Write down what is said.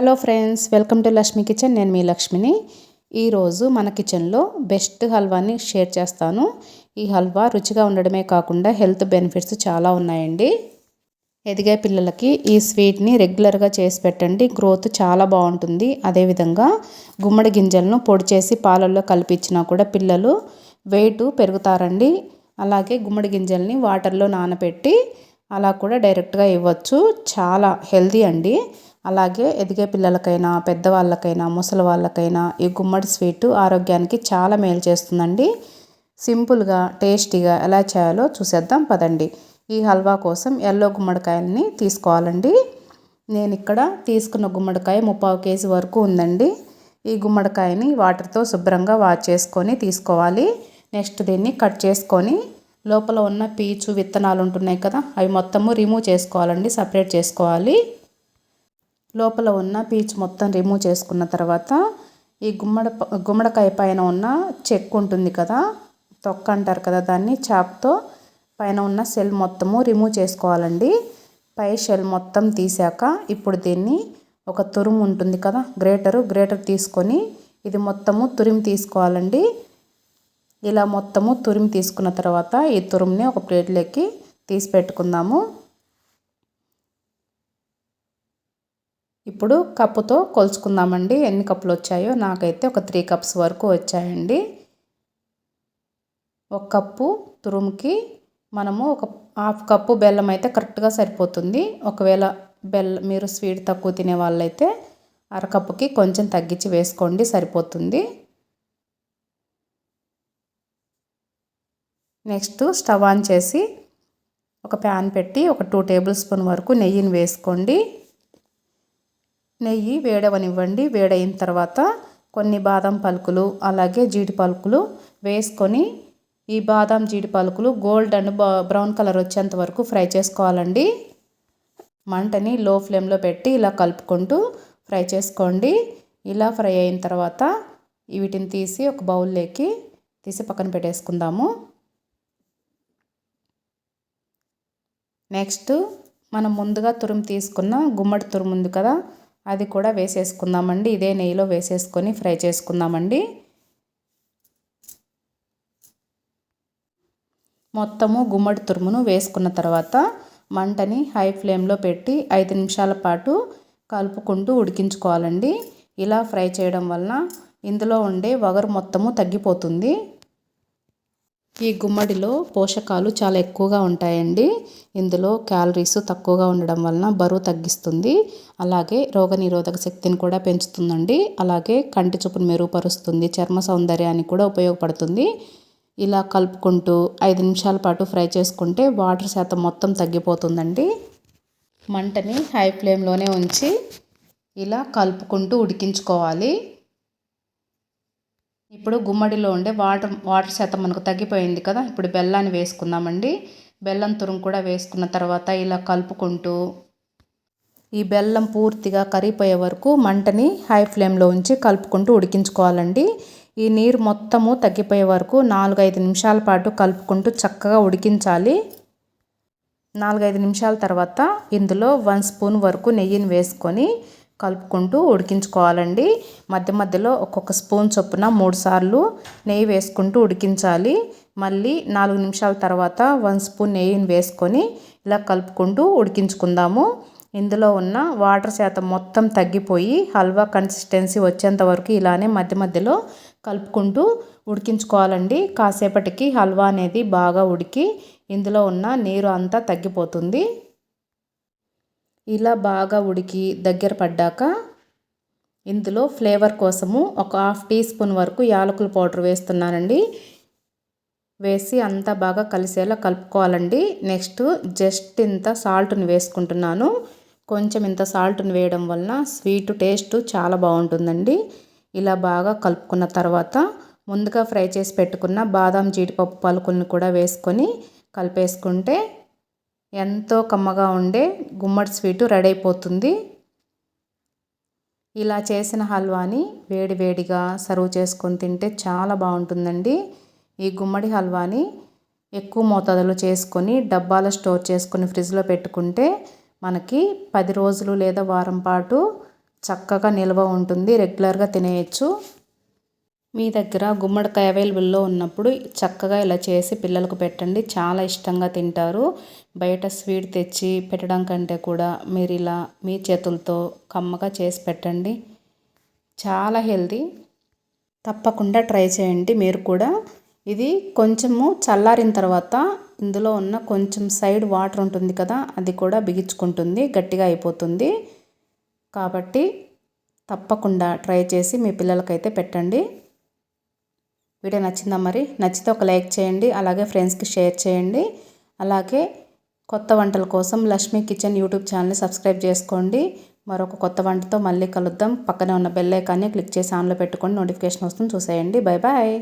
Hello friends welcome to Lakshmi kitchen. నేను మీ లక్ష్మిని. ఈరోజు మన కిచెన్లో బెస్ట్ హల్వాని షేర్ చేస్తాను. ఈ హల్వా రుచిగా ఉండడమే కాకుండా హెల్త్ బెనిఫిట్స్ చాలా ఉన్నాయండి. ఎదిగే పిల్లలకి ఈ స్వీట్ని రెగ్యులర్గా చేసి పెట్టండి. గ్రోత్ చాలా బాగుంటుంది. అదేవిధంగా గుమ్మడి గింజలను పొడి చేసి పాలల్లో కలిపించినా కూడా పిల్లలు వెయిట్ పెరుగుతారండి. అలాగే గుమ్మడి గింజల్ని వాటర్లో నానబెట్టి అలా కూడా డైరెక్ట్గా ఇవ్వచ్చు. చాలా హెల్దీ అండి. అలాగే ఎదిగే పిల్లలకైనా పెద్దవాళ్ళకైనా ముసలి వాళ్ళకైనా ఈ గుమ్మడి స్వీటు ఆరోగ్యానికి చాలా మేలు చేస్తుందండి. సింపుల్గా టేస్టీగా ఎలా చేయాలో చూసేద్దాం పదండి. ఈ హల్వా కోసం ఎల్లో గుమ్మడికాయలని తీసుకోవాలండి. నేను ఇక్కడ తీసుకున్న గుమ్మడికాయ ముప్పావు కేజీ వరకు ఉందండి. ఈ గుమ్మడికాయని వాటర్తో శుభ్రంగా వాష్ చేసుకొని తీసుకోవాలి. నెక్స్ట్ దీన్ని కట్ చేసుకొని లోపల ఉన్న పీచు విత్తనాలు ఉంటున్నాయి కదా అవి మొత్తము రిమూవ్ చేసుకోవాలండి సపరేట్ చేసుకోవాలి. లోపల ఉన్న పీచు మొత్తం రిమూవ్ చేసుకున్న తర్వాత ఈ గుమ్మడ గుమ్మడికాయ పైన ఉన్న చెక్కు ఉంటుంది కదా తొక్క అంటారు కదా దాన్ని చాక్తో పైన ఉన్న సెల్ మొత్తము రిమూవ్ చేసుకోవాలండి. పై షెల్ మొత్తం తీసాక ఇప్పుడు దీన్ని ఒక తురుము ఉంటుంది కదా గ్రేటరు గ్రేటర్ తీసుకొని ఇది మొత్తము తురిమి తీసుకోవాలండి. ఇలా మొత్తము తురిమి తీసుకున్న తర్వాత ఈ తురుముని ఒక ప్లేట్లోకి తీసి పెట్టుకుందాము. ఇప్పుడు కప్పుతో కొలుచుకుందామండి. ఎన్ని కప్పులు వచ్చాయో నాకైతే ఒక త్రీ కప్స్ వరకు వచ్చాయండి. ఒక కప్పు తురుముకి మనము ఒక హాఫ్ కప్పు బెల్లం అయితే కరెక్ట్గా సరిపోతుంది. ఒకవేళ బెల్లం మీరు స్వీట్ తక్కువ తినే వాళ్ళైతే అరకప్పుకి కొంచెం తగ్గించి వేసుకోండి సరిపోతుంది. నెక్స్ట్ స్టవ్ ఆన్ చేసి ఒక ప్యాన్ పెట్టి ఒక టూ టేబుల్ స్పూన్ వరకు నెయ్యిని వేసుకోండి. నెయ్యి వేడవనివ్వండి. వేడైన తర్వాత కొన్ని బాదం పలుకులు అలాగే జీడి పలుకులు వేసుకొని ఈ బాదం జీడి పలుకులు గోల్డ్ అండ్ బ్రౌన్ కలర్ వచ్చేంత వరకు ఫ్రై చేసుకోవాలండి. మంటని లో ఫ్లేమ్లో పెట్టి ఇలా కలుపుకుంటూ ఫ్రై చేసుకోండి. ఇలా ఫ్రై అయిన తర్వాత వీటిని తీసి ఒక బౌల్లోకి తీసి పక్కన పెట్టేసుకుందాము. నెక్స్ట్ మనం ముందుగా తురుము తీసుకున్న గుమ్మడి తురుము ఉంది కదా అది కూడా వేసేసుకుందామండి. ఇదే నెయ్యిలో వేసేసుకొని ఫ్రై చేసుకుందామండి. మొత్తము గుమ్మడి తురుమును వేసుకున్న తర్వాత మంటని హై ఫ్లేమ్లో పెట్టి ఐదు నిమిషాల పాటు కలుపుకుంటూ ఉడికించుకోవాలండి. ఇలా ఫ్రై చేయడం వలన ఇందులో ఉండే వగరు మొత్తము తగ్గిపోతుంది. ఈ గుమ్మడిలో పోషకాలు చాలా ఎక్కువగా ఉంటాయండి. ఇందులో క్యాలరీస్ తక్కువగా ఉండడం వలన బరువు తగ్గిస్తుంది. అలాగే రోగనిరోధక శక్తిని కూడా పెంచుతుందండి. అలాగే కంటి చూపును మెరుగుపరుస్తుంది. చర్మ సౌందర్యానికి కూడా ఉపయోగపడుతుంది. ఇలా కలుపుకుంటూ ఐదు నిమిషాల పాటు ఫ్రై చేసుకుంటే వాటర్ శాతం మొత్తం తగ్గిపోతుందండి. మంటని హై ఫ్లేమ్లోనే ఉంచి ఇలా కలుపుకుంటూ ఉడికించుకోవాలి. ఇప్పుడు గుమ్మడిలో ఉండే వాటర్ వాటర్ శాతం మనకు తగ్గిపోయింది కదా. ఇప్పుడు బెల్లాన్ని వేసుకుందామండి. బెల్లం తురుము కూడా వేసుకున్న తర్వాత ఇలా కలుపుకుంటూ ఈ బెల్లం పూర్తిగా కరిగిపోయే వరకు మంటని హై ఫ్లేమ్లో ఉంచి కలుపుకుంటూ ఉడికించుకోవాలండి. ఈ నీరు మొత్తము తగ్గిపోయే వరకు నాలుగైదు నిమిషాల పాటు కలుపుకుంటూ చక్కగా ఉడికించాలి. నాలుగైదు నిమిషాల తర్వాత ఇందులో వన్ స్పూన్ వరకు నెయ్యిని వేసుకొని కలుపుకుంటూ ఉడికించుకోవాలండి. మధ్య మధ్యలో ఒక్కొక్క స్పూన్ చొప్పున మూడు సార్లు నెయ్యి వేసుకుంటూ ఉడికించాలి. మళ్ళీ నాలుగు నిమిషాల తర్వాత వన్ స్పూన్ నెయ్యిని వేసుకొని ఇలా కలుపుకుంటూ ఉడికించుకుందాము. ఇందులో ఉన్న వాటర్ శాతం మొత్తం తగ్గిపోయి హల్వా కన్సిస్టెన్సీ వచ్చేంత వరకు ఇలానే మధ్య మధ్యలో కలుపుకుంటూ ఉడికించుకోవాలండి. కాసేపటికి హల్వా అనేది బాగా ఉడికి ఇందులో ఉన్న నీరు అంతా తగ్గిపోతుంది. ఇలా బాగా ఉడికి దగ్గర పడ్డాక ఇందులో ఫ్లేవర్ కోసము ఒక హాఫ్ టీ స్పూన్ వరకు యాలకుల పౌడర్ వేస్తున్నానండి. వేసి అంతా బాగా కలిసేలా కలుపుకోవాలండి. నెక్స్ట్ జస్ట్ ఇంత సాల్ట్ని వేసుకుంటున్నాను. కొంచెం ఇంత సాల్ట్ని వేయడం వలన స్వీట్ టేస్ట్ చాలా బాగుంటుందండి. ఇలా బాగా కలుపుకున్న తర్వాత ముందుగా ఫ్రై చేసి పెట్టుకున్న బాదం జీడిపప్పు పలుకుల్ని కూడా వేసుకొని కలిపేసుకుంటే ఎంతో కమ్మగా ఉండే గుమ్మడి స్వీటు రెడీ అయిపోతుంది ఇలా చేసిన హల్వాని వేడి వేడిగా సర్వ్ చేసుకొని తింటే చాలా బాగుంటుందండి. ఈ గుమ్మడి హల్వాని ఎక్కువ మోతాదులో చేసుకొని డబ్బాలో స్టోర్ చేసుకొని ఫ్రిడ్జ్లో పెట్టుకుంటే మనకి పది రోజులు లేదా వారం పాటు చక్కగా నిల్వ ఉంటుంది రెగ్యులర్గా తినేయచ్చు. మీ దగ్గర గుమ్మడికాయ అవైలబుల్లో ఉన్నప్పుడు చక్కగా ఇలా చేసి పిల్లలకు పెట్టండి. చాలా ఇష్టంగా తింటారు. బయట స్వీట్ తెచ్చి పెట్టడం కంటే కూడా మీరు ఇలా మీ చేతులతో కమ్మగా చేసి పెట్టండి. చాలా హెల్తీ. తప్పకుండా ట్రై చేయండి మీరు కూడా. ఇది కొంచెము చల్లారిన తర్వాత ఇందులో ఉన్న కొంచెం సైడ్ వాటర్ ఉంటుంది కదా అది కూడా బిగించుకుంటుంది గట్టిగా అయిపోతుంది. కాబట్టి తప్పకుండా ట్రై చేసి మీ పిల్లలకైతే పెట్టండి. వీడియో నచ్చిందా మరి? నచ్చితే ఒక లైక్ చేయండి అలాగే ఫ్రెండ్స్కి షేర్ చేయండి. అలాగే కొత్త వంటల కోసం లక్ష్మీ కిచెన్ యూట్యూబ్ ఛానల్ని సబ్స్క్రైబ్ చేసుకోండి. మరొక కొత్త వంటతో మళ్ళీ కలుద్దాం. పక్కనే ఉన్న బెల్ ఐకాన్ని క్లిక్ చేసి ఆన్లో పెట్టుకొని నోటిఫికేషన్ వస్తుంది. చూసేయండి. Bye bye